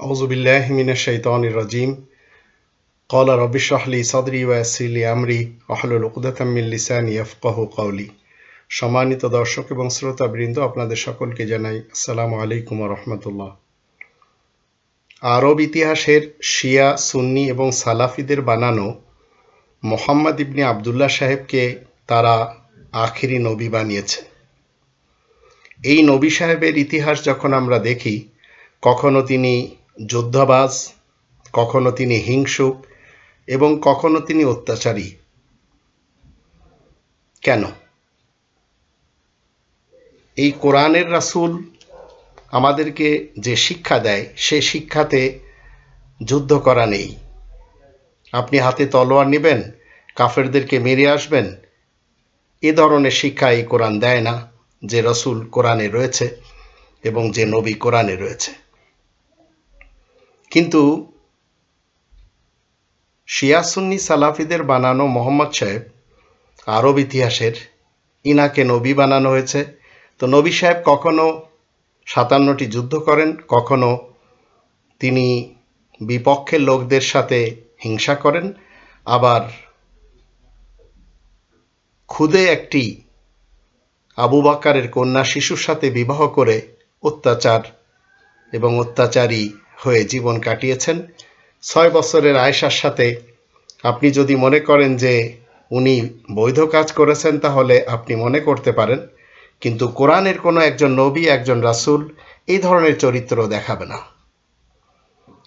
أعوذ بالله من الشيطان الرجيم قال رب اشرح لي صدري ويسر لي أمري واحلل عقدة من লিসানি يفقهوا قولي সম্মানিত দর্শক এবং শ্রোতাবৃন্দ আপনাদের সকলকে জানাই আসসালামু আলাইকুম রহমতুল্লাহ আরব ইতিহাসের শিয়া সুন্নি এবং সালাফিদের বানানো মোহাম্মদ ইবনে আবদুল্লাহ সাহেবকে তারা আখিরি নবী বানিয়েছে এই নবী সাহেবের ইতিহাস যখন আমরা দেখি কখনো তিনি যোদ্ধাবাজ কখনো তিনি হিংসুক এবং কখনো তিনি অত্যাচারী। কেন? এই কোরআনের রাসুল আমাদেরকে যে শিক্ষা দেয়, সে শিক্ষাতে যুদ্ধ করা নেই। আপনি হাতে তলোয়ার নেবেন, কাফেরদেরকে মেরে আসবেন। এ ধরনের শিক্ষা এই কোরআন দেয় না যে রসুল কোরআনে রয়েছে এবং যে নবী কোরআনে রয়েছে। কিন্তু শিয়াসুন্নি সালাফিদের বানানো মোহাম্মদ সাহেব আরব ইতিহাসের, ইনাকে নবী বানানো হয়েছে। তো নবী সাহেব কখনো সাতান্নটি যুদ্ধ করেন, কখনো তিনি বিপক্ষের লোকদের সাথে হিংসা করেন। আবার খুদে একটি আবু বাকারের কন্যা শিশুর সাথে বিবাহ করে অত্যাচার এবং অত্যাচারী হয়ে জীবন কাটিয়েছেন। ছয় বছরের আয়েশার সাথে আপনি যদি মনে করেন যে উনি বৈধ কাজ করেছেন, তাহলে আপনি মনে করতে পারেন, কিন্তু কোরআনের কোনো একজন নবী, একজন রাসূল এই ধরনের চরিত্র দেখাবে না।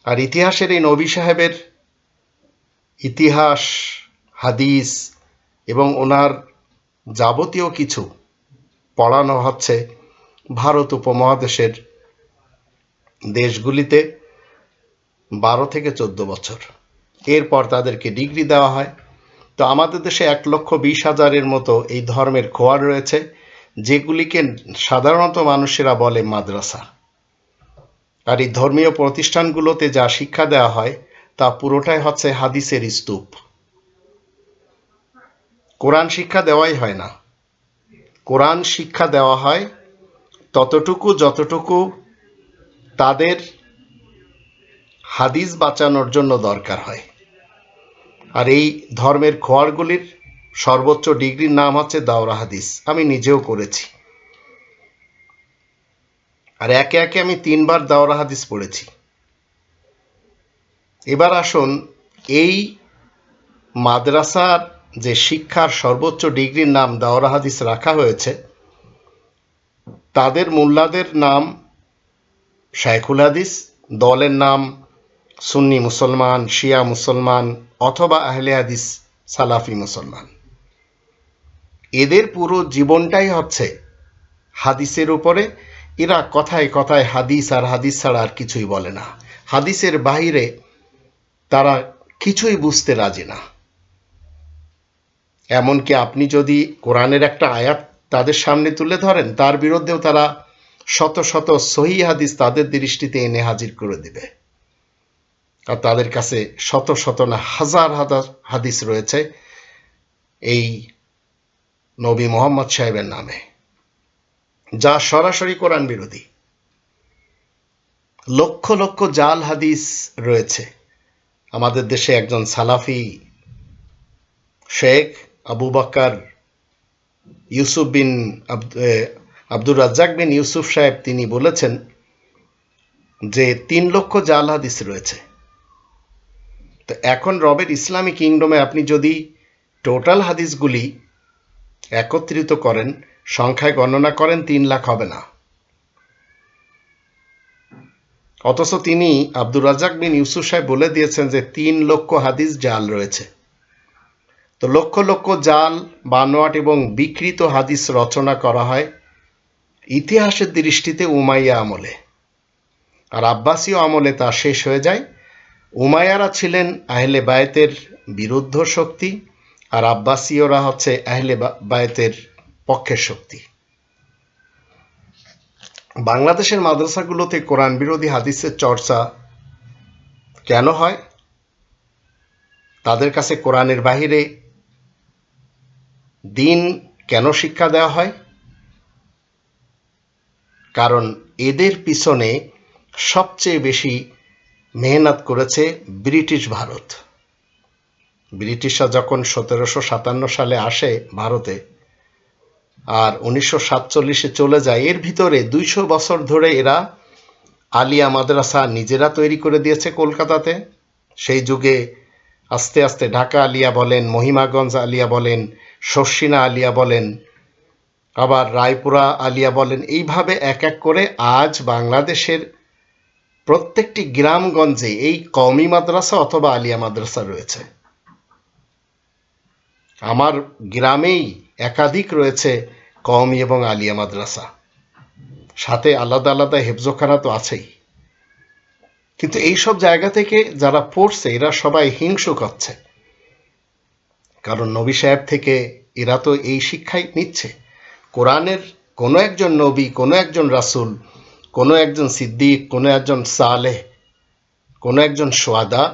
আর ইতিহাসের এই নবী সাহেবের ইতিহাস, হাদিস এবং ওনার যাবতীয় কিছু পড়ানো হচ্ছে ভারত উপমহাদেশের দেশগুলিতে। বারো থেকে চোদ্দ বছর। এরপর তাদেরকে ডিগ্রি দেওয়া হয়। তো আমাদের দেশে এক লক্ষ বিশ হাজারের মতো এই ধর্মের খোয়ার রয়েছে, যেগুলিকে সাধারণত মানুষেরা বলে মাদ্রাসা। আর এই ধর্মীয় প্রতিষ্ঠানগুলোতে যা শিক্ষা দেওয়া হয়, তা পুরোটাই হচ্ছে হাদিসের স্তূপ। কোরআন শিক্ষা দেওয়াই হয় না। কোরআন শিক্ষা দেওয়া হয় ততটুকু যতটুকু তাদের হাদিস বাঁচানোর জন্য দরকার হয়। আর এই ধর্মের খোয়ারগুলির সর্বোচ্চ ডিগ্রির নাম হচ্ছে দাওরা হাদিস। আমি নিজেও করেছি। আর একে একে আমি তিনবার দাওরা হাদিস পড়েছি। এবার আসুন এই মাদ্রাসার যে শিক্ষার সর্বোচ্চ ডিগ্রির নাম দাওরা হাদিস রাখা হয়েছে, তাদের মোল্লাদের নাম শাইখুল হাদিস, দলের নাম সুন্নি মুসলমান, শিয়া মুসলমান অথবা আহলে হাদিস, সালাফি মুসলমান। এদের পুরো জীবনটাই হচ্ছে হাদিসের উপরে। এরা কথায় কথায় হাদিস আর হাদিস ছাড়া আর কিছুই বলে না। হাদিসের বাহিরে তারা কিছুই বুঝতে রাজি না। এমনকি আপনি যদি কোরআনের একটা আয়াত তাদের সামনে তুলে ধরেন, তার বিরুদ্ধেও তারা শত শত সহি হাদিস তাদের দৃষ্টিতে এনে হাজির করে দিবে। আর তাদের কাছে শত শত না, হাজার হাজার হাদিস রয়েছে এই নবী মোহাম্মদ সাহেবের নামে, যা সরাসরি কোরআন বিরোধী। লক্ষ লক্ষ জাল হাদিস রয়েছে। আমাদের দেশে একজন সালাফি শেখ আবু বাক্কার ইউসুফ বিন আব্দুর রাজ্জাক বিন ইউসুফ সাহেব তিনি বলেছেন যে তিন লক্ষ জাল হাদিস রয়েছে। তো এখন রবের ইসলামী কিংডমে আপনি যদি টোটাল হাদিসগুলি একত্রিত করেন, সংখ্যায় গণনা করেন, তিন লাখ হবে না। অথচ তিনি আব্দুর রাজাক বিন ইউসুফ সাহেব বলে দিয়েছেন যে, তিন লক্ষ হাদিস জাল রয়েছে। তো লক্ষ লক্ষ জাল, বানোয়াট এবং বিকৃত হাদিস রচনা করা হয় ইতিহাসের দৃষ্টিতে উমাইয়া আমলে। আর আব্বাসীয় আমলে তা শেষ হয়ে যায়। উমাইয়ারা ছিলেন আহলে বায়েতের বিরুদ্ধ শক্তি আর আব্বাসীয়রা হচ্ছে আহলে বায়েতের পক্ষের শক্তি। বাংলাদেশের মাদ্রাসাগুলোতে কোরআন বিরোধী হাদিসের চর্চা কেন হয়? তাদের কাছে কোরআনের বাহিরে দিন কেন শিক্ষা দেওয়া হয়? কারণ এদের পিছনে সবচেয়ে বেশি মেহনত করেছে ব্রিটিশ ভারত। ব্রিটিশরা যখন সতেরোশো সাতান্ন সালে আসে ভারতে আর উনিশশো সাতচল্লিশে চলে যায়, এর ভিতরে দুইশো বছর ধরে এরা আলিয়া মাদ্রাসা নিজেরা তৈরি করে দিয়েছে কলকাতাতে। সেই যুগে আস্তে আস্তে ঢাকা আলিয়া বলেন, মহিমাগঞ্জ আলিয়া বলেন, শর্ষিনা আলিয়া বলেন, আবার রায়পুরা আলিয়া বলেন, এইভাবে এক এক করে আজ বাংলাদেশের প্রত্যেকটি গ্রামগঞ্জে এই কওমি মাদ্রাসা অথবা আলিয়া মাদ্রাসা রয়েছে। আমার গ্রামেই একাধিক রয়েছে কওমি এবং আলিয়া মাদ্রাসা। সাথে আলাদা আলাদা হেফজোখানা তো আছেই। কিন্তু এই সব জায়গা থেকে যারা পড়ছে, এরা সবাই হিংসুক হচ্ছে কারণ নবী সাহেব থেকে এরা তো এই শিক্ষাই নিচ্ছে। কোরআনের কোনো একজন নবী, কোনো একজন রাসূল কোনো একজন সিদ্দিক, কোনো একজন সালেহ, কোনো একজন সোয়াদা,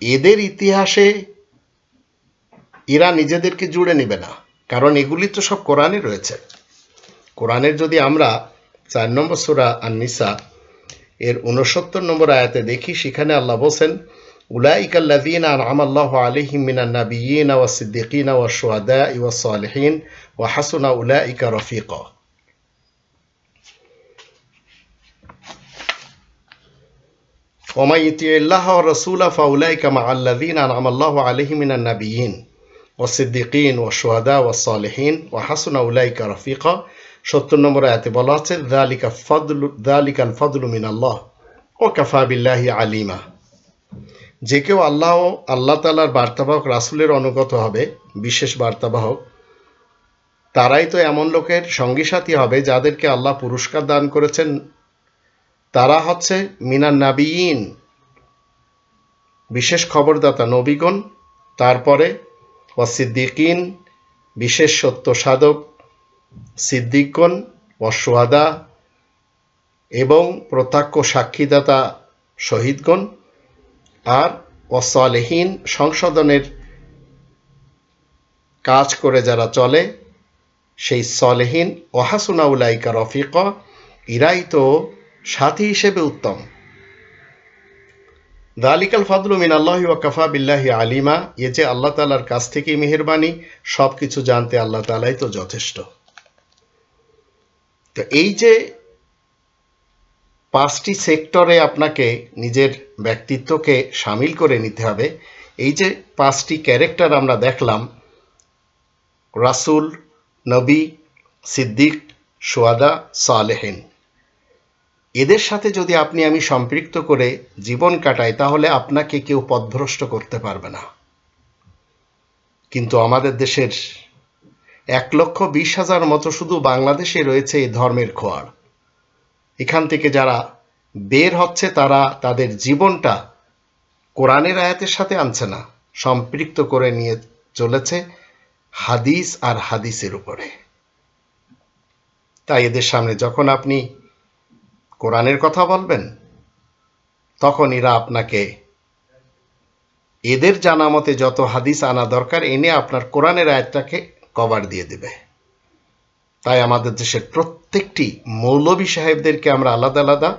এদের ইতিহাসে এরা নিজেদেরকে জুড়ে নেবে না। কারণ এগুলি তো সব কোরআনে রয়েছে। কোরআনের যদি আমরা চার নম্বর সুরা আর নিসা এর উনসত্তর নম্বর আয়াতে দেখি, সেখানে আল্লাহ বলছেন, উলাইকা আল্লাযীনা আনআমা আল্লাহু আলাইহিম মিনান নাবিয়্যিনা ওয়াস সিদ্দিকিনা ওয়াশ শুহাদা'i ওয়াস সালিহিন ওমাই ইতি আল্লাহ রসুলা ফাউলাই কামা আল্লাদিন আনাম আল্লাহ আলহিমিনা নাবিয়িন ও সিদ্দিকিন ও সোহাদা ও সালেহীন ও হাসুনা উলাইকা রফিকা সত্তর নম্বর আয়াতে বলা আছে দালিকা ফদলু দালিকাল ফদলু ও আলিমা যে কেউ আল্লাহ আল্লাহ তালার বার্তাবাহক রাসুলের অনুগত হবে, বিশেষ বার্তাবাহক তারাই তো এমন লোকের সঙ্গী সাথী হবে যাদেরকে আল্লাহ পুরস্কার দান করেছেন তারা হচ্ছে মিনান নাবিয়িন, বিশেষ খবরদাতা নবীগণ, তারপরে ওয়াসিদ্দিকিন বিশেষ সত্য সাধক, সিদ্দিকগণ অসোয়াদা এবং প্রত্যক্ষ সাক্ষীদাতা শহীদগণ আর অসলেহীন সংশোধনের কাজ করে যারা চলে, সেই সলেহীন ওহাসুনাউলাইকা রফিক, ইরাই তো সাথী হিসেবে উত্তম। দালিকাল ফাদলু মিন আল্লাহি ওয়া কাফা বিল্লাহি আলিমা, এ যে আল্লাহ তালার কাছ থেকেই মেহরবানি সব কিছু জানতে আল্লাহ তালাই তো যথেষ্ট। তো এই যে পাঁচটি সেক্টরে আপনাকে নিজের ব্যক্তিত্বকে সামিল করে নিতে হবে, এই যে পাঁচটি ক্যারেক্টার আমরা দেখলাম, রাসুল, নবী, সিদ্দিক সোয়াদা সালেহেন। এদের সাথে যদি আপনি আমি সম্পৃক্ত করে জীবন কাটাই, তাহলে আপনাকে কেউ পথভ্রষ্ট করতে পারবে না। কিন্তু আমাদের দেশের এক লক্ষ বিশ হাজার মতো শুধু বাংলাদেশে রয়েছে এই ধর্মের খোয়ার। এখান থেকে যারা বের হচ্ছে, তারা তাদের জীবনটা কোরআনের আয়াতের সাথে আনছে না, সম্পৃক্ত করে নিয়ে চলেছে হাদিস আর হাদিসের উপরে। তাই এদের সামনে যখন আপনি কোরআনের কথা বলবেন? তখন এরা আপনাকে এদের জানা মতে যত হাদিস আনা দরকার, এনে আপনার কোরআনের আয়াতটাকে কভার দিয়ে দেবে। তাই আমাদের দেশের প্রত্যেকটি মৌলবী সাহেবদেরকে আমরা আলাদা আলাদা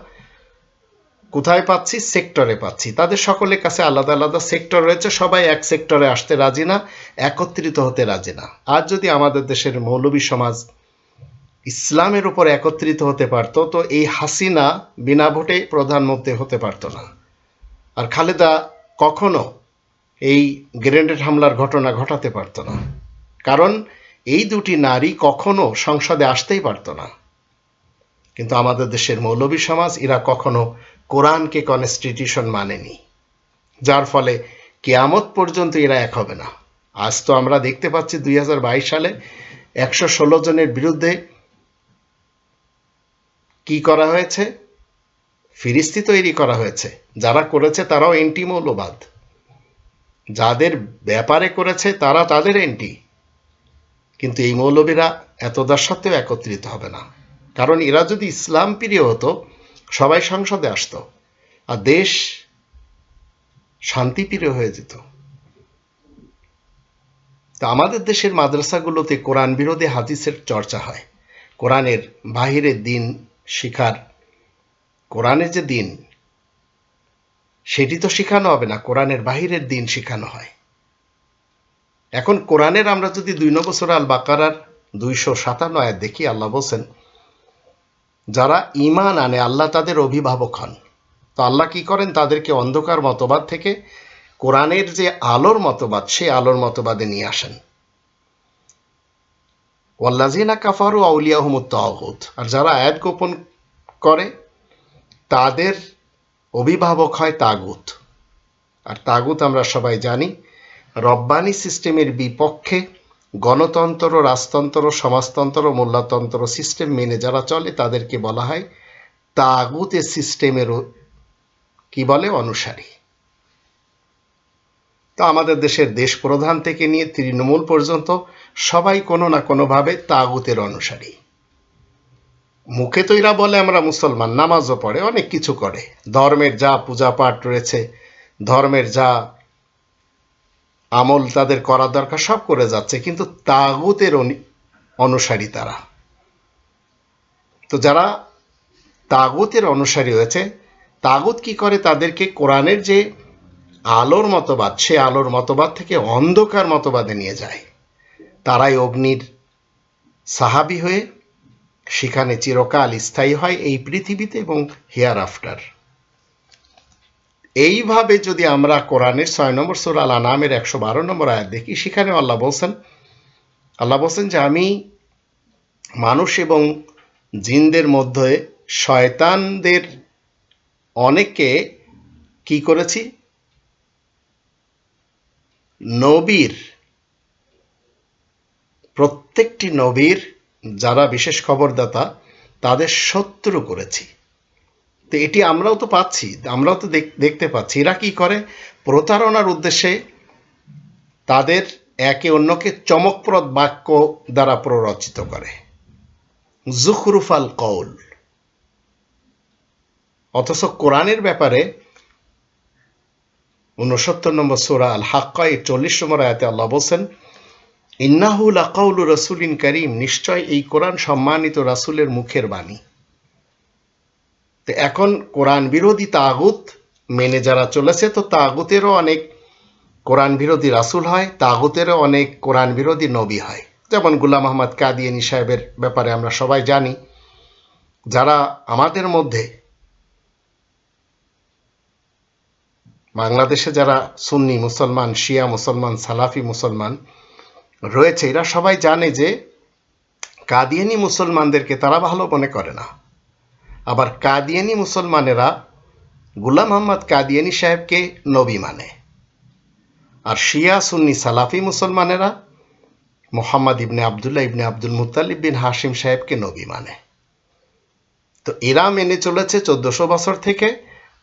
কোথায় পাচ্ছি? সেক্টরে পাচ্ছি। তাদের সকলের কাছে আলাদা আলাদা সেক্টর রয়েছে। সবাই এক সেক্টরে আসতে রাজি না, একত্রিত হতে রাজি না। আর যদি আমাদের দেশের মৌলবী সমাজ ইসলামের উপর একত্রিত হতে পারত, তো এই হাসিনা বিনা ভোটে প্রধানমন্ত্রী হতে পারত না। আর খালেদা কখনো এই গ্রেনেড হামলার ঘটনা ঘটাতে পারত না। কারণ এই দুটি নারী কখনো সংসদে আসতেই পারত না। কিন্তু আমাদের দেশের মৌলবী সমাজ, এরা কখনো কোরআনকে কনস্টিটিউশন মানেনি। যার ফলে কেয়ামত পর্যন্ত এরা এক হবে না। আজ তো আমরা দেখতে পাচ্ছি দুই হাজার বাইশ সালে একশো ষোলো জনের বিরুদ্ধে করা হয়েছে? ফিরিস্তি তৈরি করা হয়েছে। যারা করেছে তারাও এন্টি মৌলবাদ। যাদের ব্যাপারে করেছে তারা তাদের এন্টি। কিন্তু এই মৌলবীরা এত সত্ত্বেও একত্রিত হবে না। কারণ এরা যদি ইসলাম প্রিয় হতো, সবাই সংসদে আসতো। আর দেশ শান্তিপ্রিয় হয়ে যেত। তা আমাদের দেশের মাদ্রাসাগুলোতে কোরআন বিরোধী হাদিসের চর্চা হয়। কোরআনের বাহিরের দিন শিখার। কোরআনের যে দিন, সেটি তো শেখানো হবে না, কোরআনের বাহিরের দিন শেখানো হয়। এখন কোরআনের আমরা যদি দুই নম্বর সুরা আল বাকারার দুইশো সাতান্ন আয়াত দেখি, আল্লাহ বলছেন, যারা ইমান আনে, আল্লাহ তাদের অভিভাবক হন। তো আল্লাহ কি করেন? তাদেরকে অন্ধকার মতবাদ থেকে কোরআনের যে আলোর মতবাদ সে আলোর মতবাদে নিয়ে আসেন। ওয়াল্লাজিনা কাফারু আউলিয়াহমুত তাগুত। আর যারা আয়াত গোপন করে, তাদের অভিভাবক হয় তাগুত। আর তাগুত আমরা সবাই জানি, রব্বানি সিস্টেমের বিপক্ষে গণতন্ত্র, রাজতন্ত্র, সমাজতন্ত্র মোল্লাতন্ত্র সিস্টেম মেনে যারা চলে, তাদেরকে বলা হয় তাগুতের সিস্টেমের কি বলে? অনুসারী। তো আমাদের দেশের দেশ প্রধান থেকে নিয়ে তৃণমূল পর্যন্ত সবাই কোনো না কোনোভাবে তাগুতের অনুসারী। মুখে তো এরা বলে আমরা মুসলমান, নামাজও পড়ে, অনেক কিছু করে। ধর্মের যা পূজা পাঠ রয়েছে, ধর্মের যা আমল তাদের করা দরকার, সব করে যাচ্ছে, কিন্তু তাগুতের অনুসারী তারা। তো যারা তাগুতের অনুসারী হয়েছে, তাগুত কি করে তাদেরকে কোরআনের যে আলোর মতবাদ, সে আলোর মতবাদ থেকে অন্ধকার মতবাদে নিয়ে যায়। তারাই অগ্নির সাহাবি হয়ে সেখানে চিরকাল স্থায়ী হয় এই পৃথিবীতে এবং হেয়ার আফটার এইভাবে যদি আমরা কোরআনের ছয় নম্বর সুর আল নামের একশো বারো নম্বর আয়াত দেখি সেখানে আল্লাহ বলছেন আল্লাহ বলছেন যে, আমি মানুষ এবং জিনদের মধ্যে শয়তানদের অনেককে কি করেছি? নবীর প্রত্যেকটি নবীর যারা বিশেষ খবরদাতা, তাদের শত্রু করেছি। তো এটি আমরাও তো পাচ্ছি, আমরাও তো দেখতে পাচ্ছি। এরা কি করে? প্রতারণার উদ্দেশ্যে তাদের একে অন্যকে চমকপ্রদ বাক্য দ্বারা প্ররচিত করে। জুখরুফাল কৌল অথচ কোরআনের ব্যাপারে উনসত্তর নম্বর সোরা আল হাক্কা এর চল্লিশ নম্বর আয়াতে আল্লাহ বলছেন ইন্নাহুল আকাউল রসুলিন করিম, নিশ্চয় এই কোরআন সম্মানিত রাসুলের মুখের বাণী। তো এখন কোরআন বিরোধী তাগুত মেনে যারা চলেছে, তো তাগুতেরও অনেক কোরআন বিরোধী রাসুল হয়, তাগুতেরও অনেক কোরআন বিরোধী নবী হয়। যেমন গুলাম আহমদ কাদিয়ানি সাহেবের ব্যাপারে আমরা সবাই জানি, যারা আমাদের মধ্যে বাংলাদেশে যারা সুন্নি মুসলমান, শিয়া মুসলমান, সালাফি মুসলমান রয়েছে। এরা সবাই জানে যে কাদিয়ানি মুসলমানদেরকে তারা ভালো মনে করে না। আবার কাদিয়ানি মুসলমানেরা গুলাম আহমদ কাদিয়ানি সাহেবকে নবী মানে। আর শিয়া, সুন্নি, সালাফি মুসলমানেরা মোহাম্মদ ইবনে আবদুল্লাহ ইবনে আব্দুল মুতালিব বিন হাসিম সাহেবকে নবী মানে। তো এরা মেনে চলেছে চোদ্দশো বছর থেকে,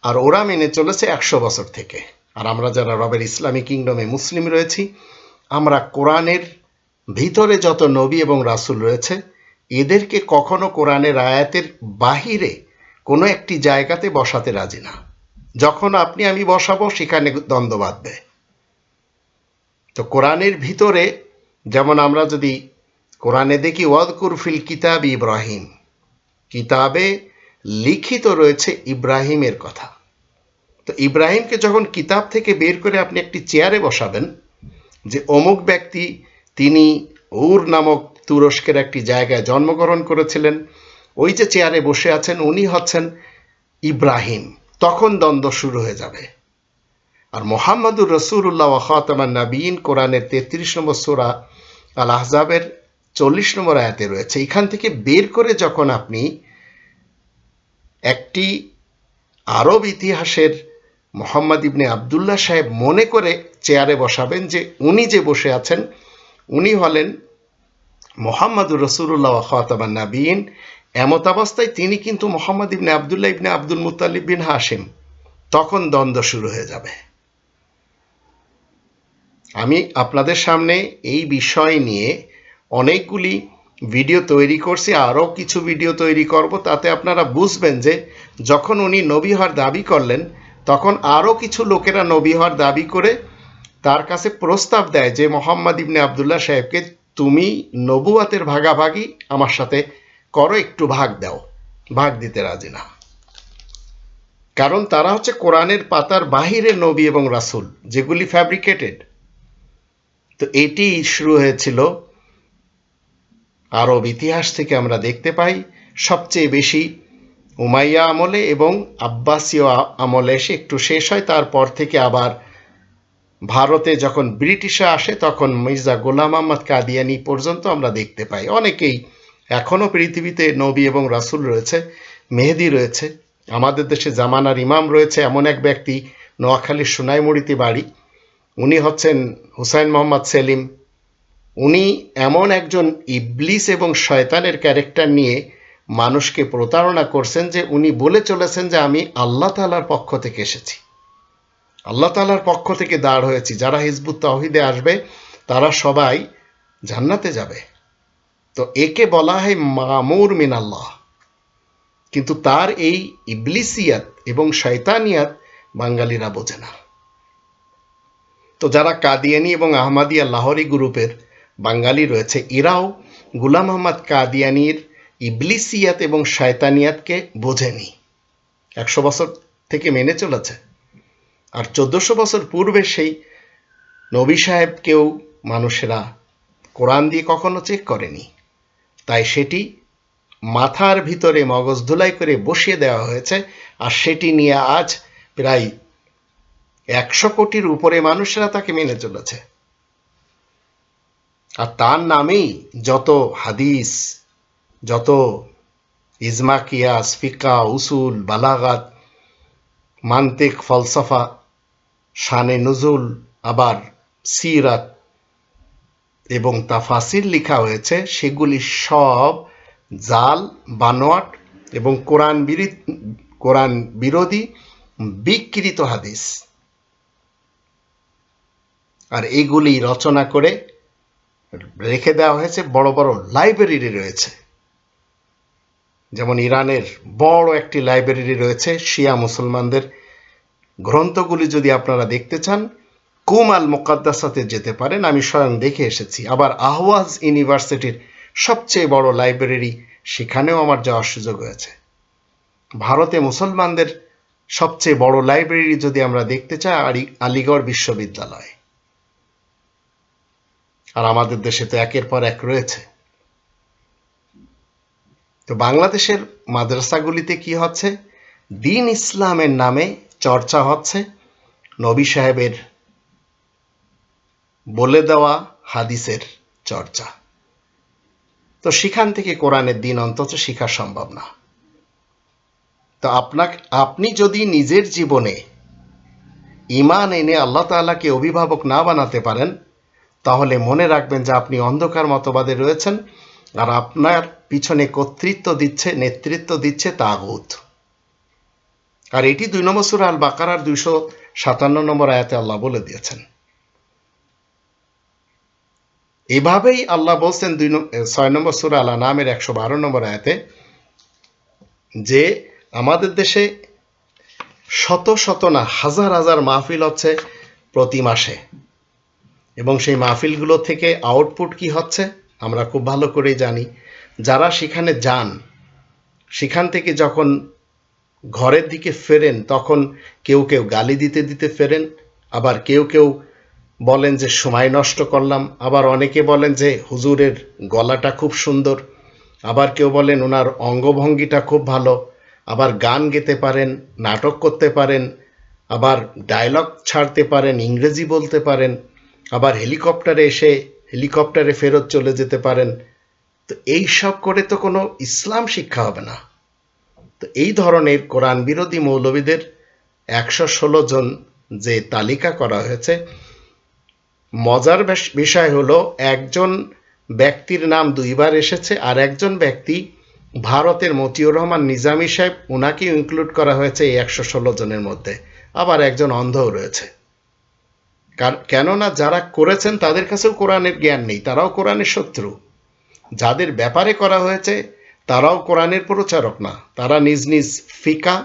আর ওরা মেনে চলেছে একশো বছর থেকে। আর আমরা যারা রবের ইসলামী কিংডমে মুসলিম রয়েছি আমরা কোরআনের ভিতরে যত নবী এবং রাসুল রয়েছে, এদেরকে কখনো কোরআনের আয়াতের বাহিরে কোনো একটি জায়গাতে বসাতে রাজি না। যখন আপনি আমি বসাবো, সেখানে দ্বন্দ্ব বাঁধবে। তো কোরআনের ভিতরে, যেমন আমরা যদি কোরআনে দেখি, ওয়াদকুর ফিল কিতাব ইব্রাহিম। কিতাবে লিখিত রয়েছে ইব্রাহিমের কথা। তো ইব্রাহিমকে যখন কিতাব থেকে বের করে আপনি একটি চেয়ারে বসাবেন যে অমুক ব্যক্তি, তিনি উর নামক তুরস্কের একটি জায়গায় জন্মগ্রহণ করেছিলেন। ওই যে চেয়ারে বসে আছেন, উনি হচ্ছেন ইব্রাহিম। তখন দ্বন্দ্ব শুরু হয়ে যাবে। আর মোহাম্মদুর রসুল্লাহ খাতামান নাবিন কোরআনের তেত্রিশ নম্বর সোরা আল আহজাবের চল্লিশ নম্বর আয়াতে রয়েছে। এখান থেকে বের করে যখন আপনি একটি আরব ইতিহাসের মোহাম্মদ ইবনে আবদুল্লাহ সাহেব মনে করে চেয়ারে বসাবেন যে উনি যে বসে আছেন, উনি হলেন মোহাম্মদুর রসুল্লাহ খাতামান নাবিন এমত অবস্থায় তিনি কিন্তু মোহাম্মদ ইবনে আবদুল্লাহ ইবনে আব্দুল মুতালিব বিন হাসিম তখন দ্বন্দ্ব শুরু হয়ে যাবে। আমি আপনাদের সামনে এই বিষয় নিয়ে অনেকগুলি ভিডিও তৈরি করছি, আরও কিছু ভিডিও তৈরি করব, তাতে আপনারা বুঝবেন যে যখন উনি নবী হওয়ার দাবি করলেন তখন আরও কিছু লোকেরা নবী হওয়ার দাবি করে তার কাছে প্রস্তাব দেয় যে, মোহাম্মদ ইবনে আবদুল্লাহ সাহেবকে তুমি নবুয়াতের ভাগাভাগি আমার সাথে করো, একটু ভাগ দাও, ভাগ দিতে রাজি না। কারণ তারা হচ্ছে কোরআনের পাতার বাহিরে নবী এবং রাসূল, যেগুলি ফ্যাব্রিকেটেড তো এটি শুরু হয়েছিল আরব ইতিহাস থেকে আমরা দেখতে পাই, সবচেয়ে বেশি উমাইয়া আমলে এবং আব্বাসীয় আমলে এসে একটু শেষ হয়, তারপর থেকে আবার ভারতে যখন ব্রিটিশরা আসে, তখন মির্জা গোলাম আহমদ কাদিয়ানি পর্যন্ত আমরা দেখতে পাই। অনেকেই এখনও পৃথিবীতে নবী এবং রাসূল রয়েছে, মেহেদি রয়েছে, আমাদের দেশে জামানার ইমাম রয়েছে এমন এক ব্যক্তি, নোয়াখালীর সোনাইমুড়িতে বাড়ি। উনি হচ্ছেন হুসাইন মোহাম্মদ সেলিম। উনি এমন একজন ইবলিস এবং শয়তানের ক্যারেক্টার নিয়ে মানুষকে প্রতারণা করছেন যে উনি বলে চলেছেন যে আমি আল্লাহ তালার পক্ষ থেকে এসেছি। আল্লাহ তালার পক্ষ থেকে দাঁড় হয়েছি। যারা হিজবুত তাহিদে আসবে, তারা সবাই জান্নাতে যাবে। তো একে বলা হয় মামুর মিন আল্লাহ কিন্তু তার এই ইবলিসিয়াত এবং শয়তানিয়াত বাঙালিরা বোঝে না। তো যারা কাদিয়ানি এবং আহমাদিয়া লাহোরি গ্রুপের বাঙালি রয়েছে, এরাও গুলাম আহমদ কাদিয়ানির ইবলিসিয়াত এবং শয়তানিয়াতকে বোঝেনি। একশো বছর থেকে মেনে চলেছে। আর চোদ্দশো বছর পূর্বে সেই নবী সাহেবকেও মানুষেরা কোরআন দিয়ে কখনো চেক করেনি। তাই সেটি মাথার ভিতরে মগজ ধুলাই করে বসিয়ে দেওয়া হয়েছে। আর সেটি নিয়ে আজ প্রায় একশো কোটির উপরে মানুষেরা তাকে মেনে চলেছে। আর তার নামেই যত হাদিস যত ইজমা কিয়াস ফিকা, উসুল, বালাগাত, মান্তিক, ফলসফা, শানে নজুল, আবার সিরাত এবং তাফাসির লেখা হয়েছে, সেগুলি সব জাল, বানোয়াট এবং কোরআন কোরআন বিরোধী বিকৃত হাদিস। আর এগুলি রচনা করে রেখে দেওয়া হয়েছে, বড় বড় লাইব্রেরি রয়েছে। যেমন ইরানের বড় একটি লাইব্রেরি রয়েছে, শিয়া মুসলমানদের। গ্রন্থগুলি যদি আপনারা দেখতে চান, কুম আল মোকাদ্দাসাতে যেতে পারেন, আমি স্বয়ং দেখে এসেছি। আবার আহওয়াজ ইউনিভার্সিটির সবচেয়ে বড় লাইব্রেরি, সেখানেও আমার যাওয়ার সুযোগ হয়েছে। ভারতে মুসলমানদের সবচেয়ে বড় লাইব্রেরি যদি আমরা দেখতে চাই আলি- আলিগড় বিশ্ববিদ্যালয়। আর আমাদের দেশে তো একের পর এক রয়েছে। তো বাংলাদেশের মাদ্রাসাগুলিতে কি হচ্ছে? দিন ইসলামের নামে চর্চা হচ্ছে। নবী সাহেবের বলে দেওয়া হাদিসের চর্চা। তো সেখান থেকে কোরআনের দিন অন্তত শেখা সম্ভব না। তো আপনাকে, আপনি যদি নিজের জীবনে ইমান এনে আল্লাহ তাআলাকে অভিভাবক না বানাতে পারেন, তাহলে মনে রাখবেন যে আপনি অন্ধকার মতবাদে রয়েছেন। আর আপনার পিছনে কর্তৃত্ব দিচ্ছে, নেতৃত্ব দিচ্ছে তাগুত। আর এটি দুই নম্বর সুরা আল বাকারার দুইশো সাতান্ন নম্বর আয়াতে আল্লাহ বলে দিয়েছেন। এভাবেই আল্লাহ বলছেন দুই ছয় নম্বর সুরা আল্লাহ নামের একশো বারো নম্বর আয়াতে যে আমাদের দেশে শত শত না হাজার হাজার মাহফিল হচ্ছে প্রতি মাসে। এবং সেই মাহফিলগুলো থেকে আউটপুট কি হচ্ছে? আমরা খুব ভালো করেই জানি। যারা সেখানে যান, সেখান থেকে যখন ঘরের দিকে ফেরেন, তখন কেউ কেউ গালি দিতে দিতে ফেরেন, আবার কেউ কেউ বলেন যে, সময় নষ্ট করলাম। আবার অনেকে বলেন যে, হুজুরের গলাটা খুব সুন্দর। আবার কেউ বলেন, ওনার অঙ্গভঙ্গিটা খুব ভালো। আবার গান গেতে পারেন, নাটক করতে পারেন, আবার ডায়লগ ছাড়তে পারেন, ইংরেজি বলতে পারেন, আবার হেলিকপ্টারে এসে হেলিকপ্টারে ফেরত চলে যেতে পারেন। তো এই সব করে তো কোনো ইসলাম শিক্ষা হবে না। তো এই ধরনের কোরআন বিরোধী মৌলবীদের একশো ষোলো জন যে তালিকা করা হয়েছে, মজার বিষয় হলো একজন ব্যক্তির নাম দুইবার এসেছে আর একজন ব্যক্তি ভারতের মতিউর রহমান নিজামী সাহেব ওনাকেও ইনক্লুড করা হয়েছে এই একশো ষোলো জনের মধ্যে। আবার একজন অন্ধও রয়েছে। কেননা যারা করেছেন তাদের কাছেও কোরআনের জ্ঞান নেই, তারাও কোরআনের শত্রু। যাদের ব্যাপারে করা হয়েছে, তারাও কোরআনের প্রচারক না। তারা নিজ নিজ ফিকা,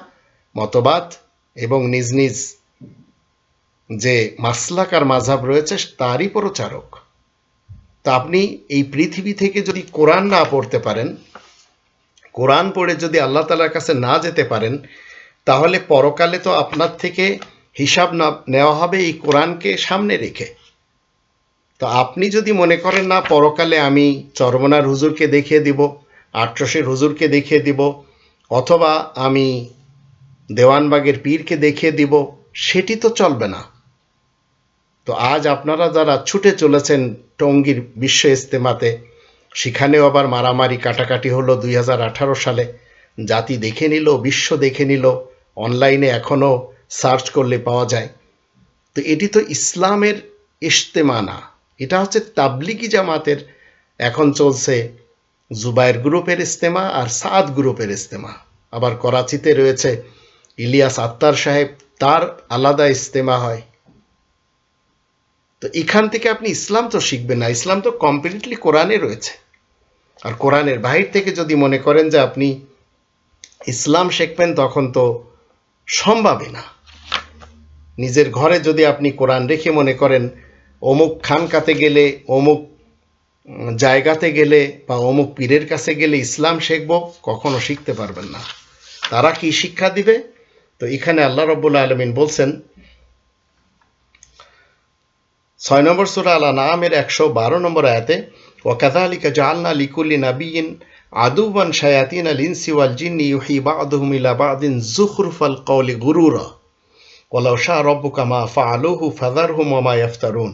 মতবাদ এবং নিজ নিজ যে মাসলাক আর মাঝাব রয়েছে, তারই প্রচারক। তা আপনি এই পৃথিবী থেকে যদি কোরআন না পড়তে পারেন, কোরআন পড়ে যদি আল্লাহ তালার কাছে না যেতে পারেন, তাহলে পরকালে তো আপনার থেকে হিসাব না নেওয়া হবে এই কোরআনকে সামনে রেখে। তো আপনি যদি মনে করেন, না, পরকালে আমি চরমনার হুজুরকে দেখিয়ে দিব, আট্রসের হুজুরকে দেখিয়ে দিব, অথবা আমি দেওয়ানবাগের পীরকে দেখিয়ে দিব, সেটি তো চলবে না। তো আজ আপনারা যারা ছুটে চলেছেন টঙ্গীর বিশ্ব ইস্তেমাতে সেখানেও আবার মারামারি কাটাকাটি হলো দুই হাজার আঠারো সালে। জাতি দেখে নিল, বিশ্ব দেখে নিল, অনলাইনে এখনও সার্চ করলে পাওয়া যায়। তো এটি তো ইসলামের ইস্তেমা না এটা হচ্ছে তাবলিগি জামাতের এখন চলছে জুবায়ের গ্রুপের ইস্তেমা আর সাদ গ্রুপের ইস্তেমা। আবার করাচিতে রয়েছে ইলিয়াস আত্তার সাহেব, তার আলাদা ইস্তেমা হয়। তো এখান থেকে আপনি ইসলাম তো শিখবেন না, ইসলাম তো কমপ্লিটলি কোরআনে রয়েছে। আর কোরআনের বাহির থেকে যদি মনে করেন যে আপনি ইসলাম শিখবেন, তখন তো সম্ভবই না। নিজের ঘরে যদি আপনি কোরআন রেখে মনে করেন, অমুক খানকাতে গেলে, অমুক জায়গাতে গেলে বা অমুক পীরের কাছে গেলে ইসলাম শিখব, কখনো শিখতে পারবেন না। তারা কি শিক্ষা দিবে? তো এখানে আল্লাহ রব্বুল্লা আলমিন বলছেন, ছয় নম্বর সুরা আলা নামের একশো বারো নম্বর আয়াতে ওয়াকাদালিকা জালনা লিকুল্লি নাবিয়িন আদুবান শায়াতিন আল ইনসি ওয়াল জিন্নি ইউহি বাদুহুম ইলা বাদিন জুখরুফাল কওলি গুরুরা। ওয়ালাউ শাহ রব্বুকা মা ফাআলুহু ফাযারহুম ওয়া মা ইয়াফতারুন।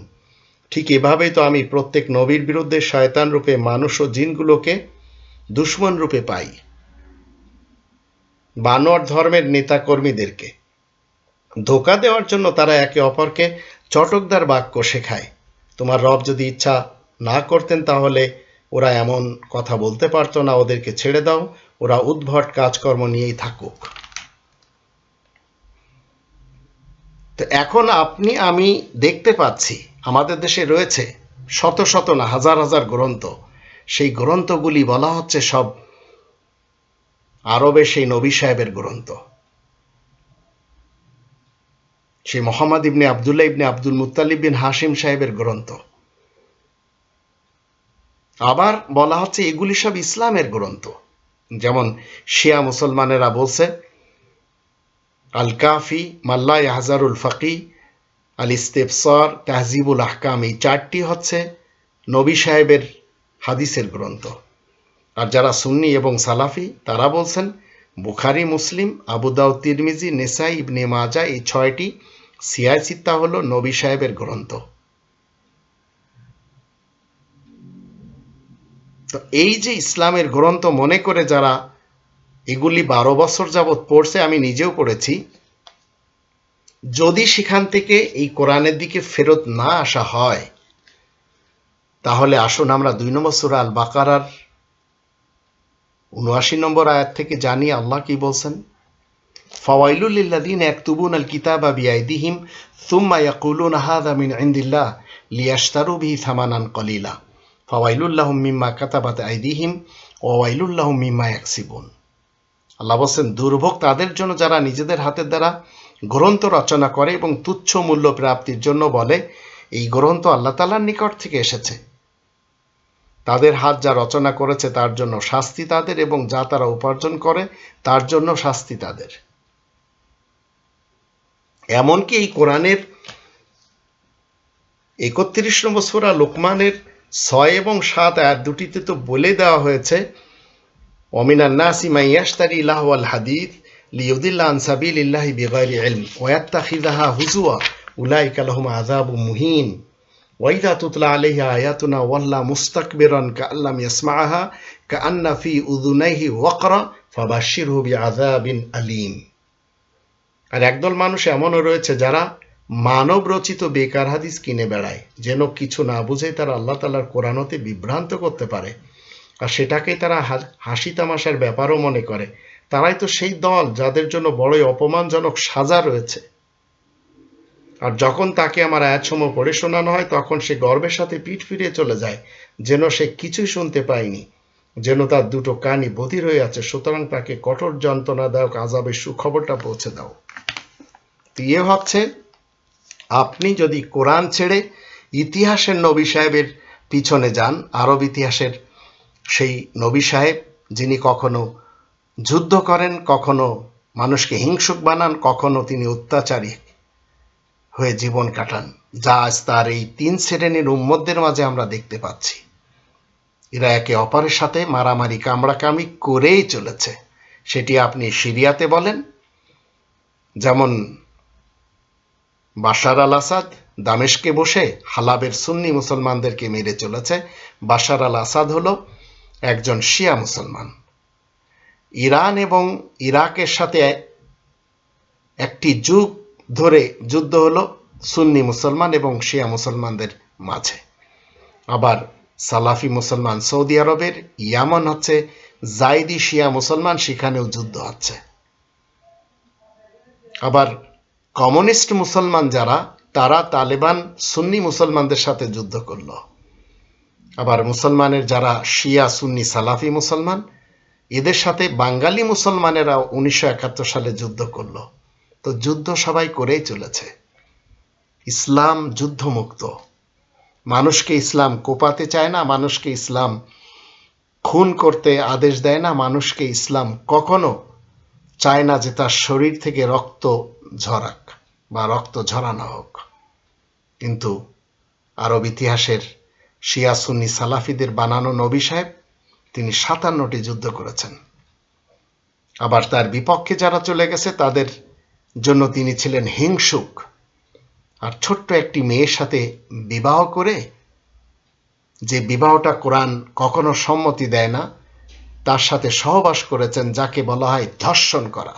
ঠিক এভাবেই তো আমি প্রত্যেক নবীর বিরুদ্ধে শয়তান রূপে মানুষ ও জিনগুলোকে দুশ্মন রূপে পাই। বানর ধর্মের নেতা কর্মীদেরকে ধোকা দেওয়ার জন্য তারা একে অপরকে চটকদার বাক্য শেখায়। তোমার রব যদি ইচ্ছা না করতেন তাহলে ওরা এমন কথা বলতে পারতো না, ওদেরকে ছেড়ে দাও, ওরা উদ্ভট কাজকর্ম নিয়েই থাকুক। তো এখন আপনি, আমি দেখতে পাচ্ছি, আমাদের দেশে রয়েছে শত শত না, হাজার হাজার গ্রন্থ। সেই গ্রন্থগুলি বলা হচ্ছে সব আরবের সেই নবী সাহেবের গ্রন্থ। সেই মোহাম্মদ ইবনে আবদুল্লাহ ইবনে আব্দুল মুতালিব বিন হাসিম সাহেবের গ্রন্থ। আবার বলা হচ্ছে এগুলি সব ইসলামের গ্রন্থ। যেমন শিয়া মুসলমানেরা বলছে আল কাফি মাল্লা হাজারুল ফকি আল ইস্তেফসর তাহজিবুল আহকাম, এই চারটি হচ্ছে নবী সাহেবের হাদিসের গ্রন্থ। আর যারা সুন্নি এবং সালাফি, তারা বলছেন বুখারি, মুসলিম আবুদাউ তিরমিজি, নেসাই, ইবনে মাজা এই ছয়টি সিয়ায় চিত্তা হল নবী সাহেবের গ্রন্থ। তো এই যে ইসলামের গ্রন্থ মনে করে যারা এগুলি বারো বছর যাবৎ পড়ছে, আমি নিজেও পড়েছি। যদি সেখান থেকে এই কোরআনের দিকে ফেরত না আসা হয়, তাহলে আসুন আমরা দুই নম্বর সুরা আল বাকারার উনআশি নম্বর আয়াত থেকে জানি আল্লাহ কি বলছেন, ফাওয়াইলুল লিল্লাযিন ইয়াকতুবুনা আল কিতাবা বিআইদিহিম, সুম্মা ইয়াকুলুনা হাযা মিন ইনদিল্লাহ লিয়াশতারু বিহি থামানান কলিলা। ফাওয়াইলুল লাহুম মিম্মা কাতাবাত আইদিহিম, ওয়া মিম্মা ইয়াকসিবুন। আল্লাহ বলছেন, দুর্ভোগ তাদের জন্য যারা নিজেদের হাতের দ্বারা গ্রন্থ রচনা করে এবং তুচ্ছ মূল্য প্রাপ্তির জন্য বলে, এই গ্রন্থ আল্লাহ তালার নিকট থেকে এসেছে। তাদের হাত যা রচনা করেছে তার জন্য শাস্তি তাদের এবং যা তারা উপার্জন করে তার জন্য শাস্তি তাদের। এমনকি এই কোরআনের একত্রিশ নম্বর সুরা লোকমানের ছয় এবং সাত আয়াত দুটিতে তো বলে দেওয়া হয়েছে অমিনান নাসি মাইয়াস্তারি ইলাহ আল হাদিদ লিউদিল্লা আন সাবিলিল্লাহি বিগাইরি ইলম ওয়াত্তাখিযাহা হুজুয়া উলাইকা লাহুম আযাবু মুহিন ওয়াইদা তুতলা আলাইহি আয়াতুনা ওয়াল্লা মুস্তাকবিরান কাআল্লাম ইয়াসমাআহা কাআন্না ফি উযুনাইহি ওয়াকরা ফাবাশশিরহু বিআযাবিন আলীম আর একদল মানুষ এমনও রয়েছে যারা মানব রচিত বেকার হাদিস কিনে বেড়ায়, যেন কিছু না বুঝে তারা আল্লাহ তালার কোরআনতে বিভ্রান্ত করতে পারে। আর সেটাকে তারা হাসি তামাশার ব্যাপারও মনে করে। তারাই তো সেই দল যাদের জন্য বড়ই অপমানজনক সাজা রয়েছে। আর যখন তাকে আমার আয়াতসমূহ পড়ে শোনানো হয়, তখন সে গর্বের সাথে পিঠ ফিরিয়ে চলে যায়, যেন সে কিছুই শুনতে পায়নি, যেন তার দুটো কানই বধির হয়ে আছে। সুতরাং তাকে কঠোর যন্ত্রণাদায়ক আজাবের সুখবরটা পৌঁছে দাও। ইয়ে হচ্ছে আপনি যদি কোরআন ছেড়ে ইতিহাসের নবী সাহেবের পিছনে যান, আরব ইতিহাসের সেই নবী সাহেব যিনি কখনো যুদ্ধ করেন, কখনো মানুষকে হিংসুক বানান, কখনো তিনি অত্যাচারী হয়ে জীবন কাটান, যা আজ তার এই তিন শ্রেণির উম্মদের মাঝে আমরা দেখতে পাচ্ছি। এরা একে অপরের সাথে মারামারি কামড়াকামি করেই চলেছে। সেটি আপনি সিরিয়াতে বলেন, যেমন বাশার আল আসাদ দামেশকে বসে হালাবের সুন্নি মুসলমানদেরকে মেরে চলেছে। বাশার আল আসাদ হলো একজন শিয়া মুসলমান। ইরান এবং ইরাকের সাথে একটি যুগ ধরে যুদ্ধ হলো সুন্নি মুসলমান এবং শিয়া মুসলমানদের মাঝে। আবার সালাফি মুসলমান সৌদি আরবের ইয়ামন হচ্ছে জাইদি শিয়া মুসলমান, সেখানেও যুদ্ধ হচ্ছে। আবার কমিউনিস্ট মুসলমান যারা, তারা তালেবান সুন্নি মুসলমানদের সাথে যুদ্ধ করল। আবার মুসলমানের যারা শিয়া, সুন্নি, সালাফি মুসলমান, এদের সাথে বাঙালি মুসলমানেরা উনিশশো একাত্তর সালে যুদ্ধ করল। তো যুদ্ধ সবাই করেই চলেছে। ইসলাম যুদ্ধমুক্ত। মানুষকে ইসলাম কোপাতে চায় না, মানুষকে ইসলাম খুন করতে আদেশ দেয় না, মানুষকে ইসলাম কখনো চায় না যে তার শরীর থেকে রক্ত ঝরাক বা রক্ত ঝরানো হোক। কিন্তু আরব ইতিহাসের শিয়া সুন্নি সালাফিদের বানানো নবী সাহেব তিনি সাতান্নটি যুদ্ধ করেছেন। আবার তার বিপক্ষে যারা চলে গেছে, তাদের জন্য তিনি ছিলেন হিংসুক। আর ছোট্ট একটি মেয়ের সাথে বিবাহ করে, যে বিবাহটা কোরআন কখনো সম্মতি দেয় না, তার সাথে সহবাস করেছেন, যাকে বলা হয় ধর্ষণ করা।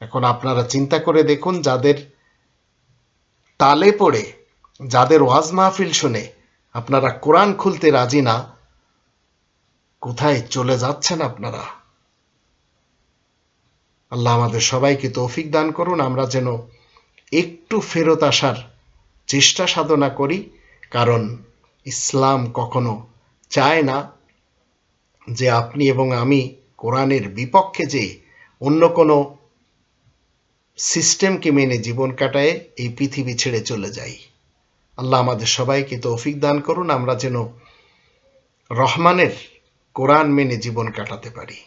এখন আপনারা চিন্তা করে দেখুন, যাদের তালে পড়ে, যাদের ওয়াজ মাহফিল শুনে আপনারা কোরআন খুলতে রাজি না, কোথায় চলে যাচ্ছেন আপনারা? আল্লাহ আমাদের সবাইকে তৌফিক দান করুন, আমরা যেন একটু ফেরত আসার চেষ্টা সাধনা করি, কারণ ইসলাম কখনো চায় না যে আপনি এবং আমি কোরআনের বিপক্ষে যে অন্য কোনো সিস্টেমকে মেনে জীবন কাটায় এই পৃথিবী ছেড়ে চলে যাই। আল্লাহ আমাদের সবাইকে তৌফিক দান করুন আমরা যেন রহমানের কোরআন মেনে জীবন কাটাতে পারি।